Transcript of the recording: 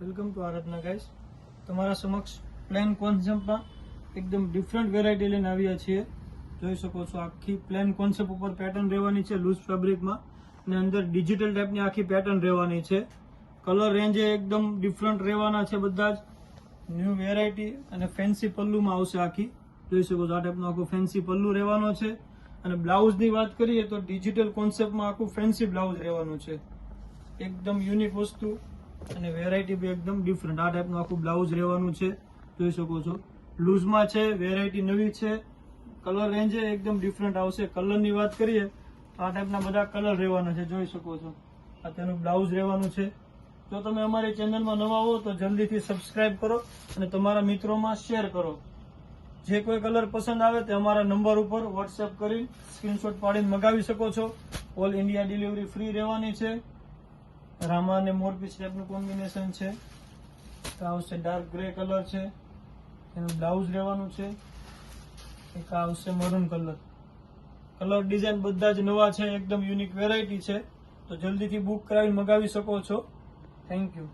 Welcome to Aradhana guys તમારા સમક્ષ plane કોન્સેપ્ટમાં એકદમ ડિફરન્ટ વેરાયટી લઈને આવ્યા છીએ. જોઈ શકો છો, આખી પ્લેન કોન્સેપ્ટ ઉપર પેટર્ન રહેવાની છે લૂઝ ફેબ્રિકમાં અને અંદર ડિજિટલ ટાઈપની આખી પેટર્ન રહેવાની છે. કલર રેન્જ એકદમ ડિફરન્ટ રહેવાના છે બધા જ. ન્યૂ વેરાયટી અને ફેન્સી પલ્લુમાં આવશે આખી. જોઈ શકો છો, આ ટાઈપનો આખો ફેન્સી પલ્લુ રહેવાનો છે. અને બ્લાઉઝની વાત કરીએ તો ડિજિટલ કોન્સેપ્ટમાં આખું ફેન્સી બ્લાઉઝ રહેવાનું છે. એકદમ યુનિક વસ્તુ. અને વેરાયટી બી એકદમ ડિફરન્ટ આ ટાઈપનું આખું બ્લાઉઝ રહેવાનું છે. જોઈ શકો છો. લૂઝમાં છે વેરાયટી નવી છે. કલર રેન્જ એકદમ ડિફરન્ટ આવશે. કલરની વાત કરીએ, તો આ ટાઈપના બધા કલર રહેવાના છે. જોઈ શકો છો. આ તેનું બ્લાઉઝ રહેવાનું છે. જો તમે અમારી ચેનલમાં નવા હો, તો જલ્દીથી સબસ્ક્રાઇબ કરો અને તમારા મિત્રોમાં શેર કરો. જે કોઈ કલર પસંદ આવે તે અમારા નંબર ઉપર વોટ્સએપ કરી સ્ક્રીનશોટ પાડીને મગાવી શકો છો. ઓલ ઇન્ડિયા ડિલિવરી ફ્રી રહેવાની છે. રામા અને મોરબી ટાઈપનું કોમ્બિનેશન છે. તો આવશે ડાર્ક ગ્રે કલર છે. એનું બ્લાઉઝ રહેવાનું છે. એક આવશે મરૂન કલર કલર ડિઝાઇન બધા જ નવા છે, એકદમ યુનિક વેરાયટી છે. તો જલ્દીથી બુક કરાવી મગાવી શકો છો. Thank you